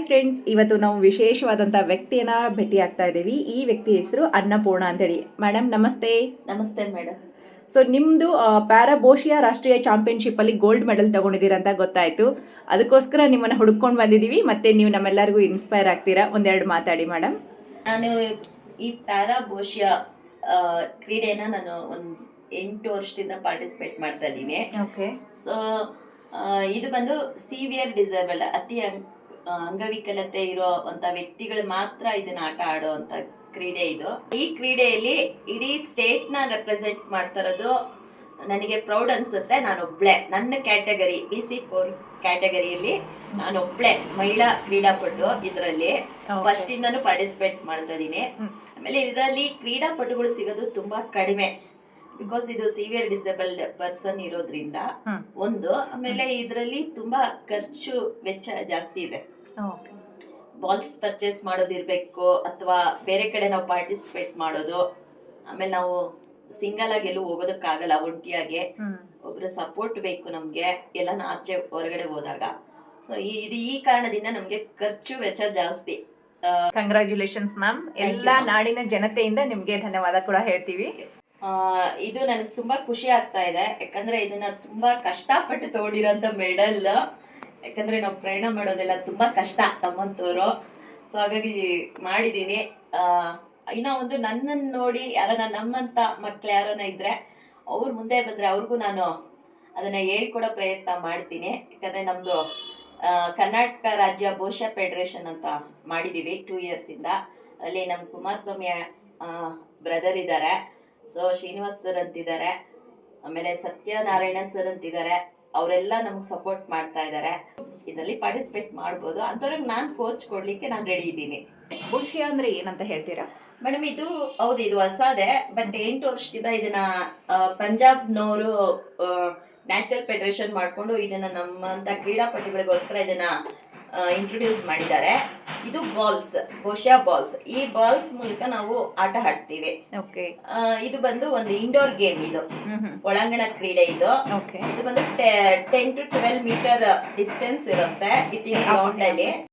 Hi friends ಇವತ್ತು ನಾವು ವಿಶೇಷವಾದಂಥ ವ್ಯಕ್ತಿಯನ್ನ ಭೇಟಿ ಆಗ್ತಾ ಇದ್ದೀವಿ. ಈ ವ್ಯಕ್ತಿ ಹೆಸರು ಅನ್ನಪೂರ್ಣ ಅಂತೇಳಿ. ಮೇಡಮ್ ನಮಸ್ತೆ. ನಮಸ್ತೆ ಮೇಡಮ್ ಸೊ ನಿಮ್ಮದು ಪ್ಯಾರಾಬೋಷಿಯಾ ರಾಷ್ಟ್ರೀಯ ಚಾಂಪಿಯನ್ಶಿಪ್ಪಲ್ಲಿ ಗೋಲ್ಡ್ ಮೆಡಲ್ ತಗೊಂಡಿದ್ದೀರ ಅಂತ ಗೊತ್ತಾಯಿತು. ಅದಕ್ಕೋಸ್ಕರ ನಿಮ್ಮನ್ನು ಹುಡುಕೊಂಡು ಬಂದಿದ್ದೀವಿ. ಮತ್ತು ನೀವು ನಮ್ಮೆಲ್ಲರಿಗೂ ಇನ್ಸ್ಪೈರ್ ಆಗ್ತೀರಾ? ಒಂದೆರಡು ಮಾತಾಡಿ ಮೇಡಮ್ ನಾನು ಈ ಪ್ಯಾರಾಬೋಷಿಯಾ ಕ್ರೀಡೆನ ನಾನು ಒಂದು ಎಂಟು ವರ್ಷದಿಂದ ಪಾರ್ಟಿಸಿಪೇಟ್ ಮಾಡ್ತಾ ಇದ್ದೀನಿ. ಓಕೆ ಸೊ ಇದು ಬಂದು ಸಿವಿಯರ್ ಡಿಸೇಬಲ್ಡ್ ಅತಿ ಅಂಗವಿಕಲತೆ ಇರುವಂತ ವ್ಯಕ್ತಿಗಳು ಮಾತ್ರ ಇದನ್ನ ಆಟ ಆಡುವಂತ ಕ್ರೀಡೆ ಇದು. ಈ ಕ್ರೀಡೆಯಲ್ಲಿ ಇಡೀ ಸ್ಟೇಟ್ನ ರೆಪ್ರೆಸೆಂಟ್ ಮಾಡ್ತಾ ಇರೋದು ನನಗೆ ಪ್ರೌಡ್ ಅನ್ಸುತ್ತೆ. ನಾನು ಒಬ್ಳೆ. ನನ್ನ ಕ್ಯಾಟಗರಿ ಬಿ ಸಿ ಫೋರ್ ಕ್ಯಾಟಗರಿಯಲ್ಲಿ ನಾನು ಒಬ್ಳೆ ಮಹಿಳಾ ಕ್ರೀಡಾಪಟು ಇದರಲ್ಲಿ. ಫಸ್ಟ್ ಇಂದನೂ ಪಾರ್ಟಿಸಿಪೇಟ್ ಮಾಡ್ತಾ ಇದೀನಿ. ಆಮೇಲೆ ಇದರಲ್ಲಿ ಕ್ರೀಡಾಪಟುಗಳು ಸಿಗೋದು ತುಂಬಾ ಕಡಿಮೆ. ಬಿಕಾಸ್ ಇದು ಸಿವಿಯರ್ ಡಿಸೇಬಲ್ಡ್ ಪರ್ಸನ್ ಇರೋದ್ರಿಂದ. ಒಂದು ಆಮೇಲೆ ಇದರಲ್ಲಿ ತುಂಬಾ ಖರ್ಚು ವೆಚ್ಚ ಜಾಸ್ತಿ ಇದೆ. ಬಾಲ್ಸ್ ಪರ್ಚೇಸ್ ಮಾಡೋದಿರ್ಬೇಕು ಅಥವಾ ಬೇರೆ ಕಡೆ ನಾವು ಪಾರ್ಟಿಸಿಪೇಟ್ ಮಾಡೋದು ಆಮೇಲೆ ನಾವು ಸಿಂಗಲ್ ಆಗಿ ಎಲ್ಲೂ ಹೋಗೋದಕ್ಕಾಗಲ್ಲ ಒಂಟಿಯಾಗೆ ಒಬ್ರು ಸಪೋರ್ಟ್ ಬೇಕು ನಮ್ಗೆ ಎಲ್ಲ ಆಚೆ ಹೊರಗಡೆ ಹೋದಾಗ. ಸೊ ಇದು ಈ ಕಾರಣದಿಂದ ನಮ್ಗೆ ಖರ್ಚು ವೆಚ್ಚ ಜಾಸ್ತಿ. ಕಂಗ್ರಾಚ್ಯುಲೇಷನ್ಸ್ ಮ್ಯಾಮ್ ಎಲ್ಲ. ನಾಡಿನ ಜನತೆಯಿಂದ ನಿಮ್ಗೆ ಧನ್ಯವಾದ ಕೂಡ ಹೇಳ್ತೀವಿ. ಇದು ನನಗೆ ತುಂಬಾ ಖುಷಿ ಆಗ್ತಾ ಇದೆ. ಯಾಕಂದ್ರೆ ಇದನ್ನ ತುಂಬಾ ಕಷ್ಟಪಟ್ಟು ತಗೊಂಡಿರೋಂಥ ಮೆಡಲ್. ಯಾಕಂದ್ರೆ ನಾವು ಪ್ರಯಾಣ ಮಾಡೋದೆಲ್ಲ ತುಂಬಾ ಕಷ್ಟ ತಮ್ಮಂತವ್ರು. ಸೊ ಹಾಗಾಗಿ ಮಾಡಿದ್ದೀನಿ ಇನ್ನೂ ಒಂದು ನನ್ನನ್ನು ನೋಡಿ ಯಾರನ್ನ ನಮ್ಮಂತ ಮಕ್ಳು ಯಾರನ್ನ ಇದ್ರೆ ಅವ್ರು ಮುಂದೆ ಬಂದ್ರೆ ಅವ್ರಿಗೂ ನಾನು ಅದನ್ನ ಹೇಳ್ಕೊಡೋ ಪ್ರಯತ್ನ ಮಾಡ್ತೀನಿ. ಯಾಕಂದ್ರೆ ನಮ್ದು ಕರ್ನಾಟಕ ರಾಜ್ಯ ಬಹುಶಃ ಫೆಡರೇಷನ್ ಅಂತ ಮಾಡಿದೀವಿ ಟೂ ಇಯರ್ಸ್ ಇಂದ ಅಲ್ಲಿ ನಮ್ಮ ಕುಮಾರಸ್ವಾಮಿ ಬ್ರದರ್ ಇದ್ದಾರೆ ಸೊ ಶ್ರೀನಿವಾಸ್ ಸರ್ ಅಂತಿದ್ದಾರೆ. ಆಮೇಲೆ ಸತ್ಯನಾರಾಯಣ ಸರ್ ಅಂತಿದ್ದಾರೆ. ಅವರೆಲ್ಲ ನಮ್ಗೆ ಸಪೋರ್ಟ್ ಮಾಡ್ತಾ ಇದ್ದಾರೆ. ಇದರಲ್ಲಿ ಪಾರ್ಟಿಸಿಪೇಟ್ ಮಾಡ್ಬೋದು. ಅಂಥವ್ರಿಗೆ ನಾನು ಕೋಚ್ ಕೊಡ್ಲಿಕ್ಕೆ ನಾನು ರೆಡಿ ಇದ್ದೀನಿ. ಬೋಷಿಯಾ ಅಂದ್ರೆ ಏನಂತ ಹೇಳ್ತೀರಾ? ಮೇಡಮ್ ಇದು ಹೌದು ಇದು ಹೊಸದೇ ಬಟ್ ಎಂಟು ವರ್ಷದಿಂದ ಇದನ್ನ ಆ, ಪಂಜಾಬ್ನವರು ನ್ಯಾಷನಲ್ ಫೆಡರೇಷನ್ ಮಾಡ್ಕೊಂಡು ಇದನ್ನ ನಮ್ಮಂತ ಕ್ರೀಡಾಪಟುಗಳಿಗೋಸ್ಕರ ಇದನ್ನ ಇಂಟ್ರೊಡ್ಯೂಸ್ ಮಾಡಿದ್ದಾರೆ. ಇದು ಬಾಲ್ಸ್ ಗೋಶಾ ಬಾಲ್ಸ್ ಈ ಬಾಲ್ಸ್ ಮೂಲಕ ನಾವು ಆಟ ಆಡ್ತೀವಿ. ಇದು ಬಂದು ಒಂದು ಇಂಡೋರ್ ಗೇಮ್ ಇದು. ಒಳಾಂಗಣ ಕ್ರೀಡೆ ಇದು. ಓಕೆ ಇದು ಬಂದು ten to twelve metre distance ಇರುತ್ತೆ ವಿತ್ ಇನ್ ಗ್ರೌಂಡ್ ಅಲ್ಲಿ.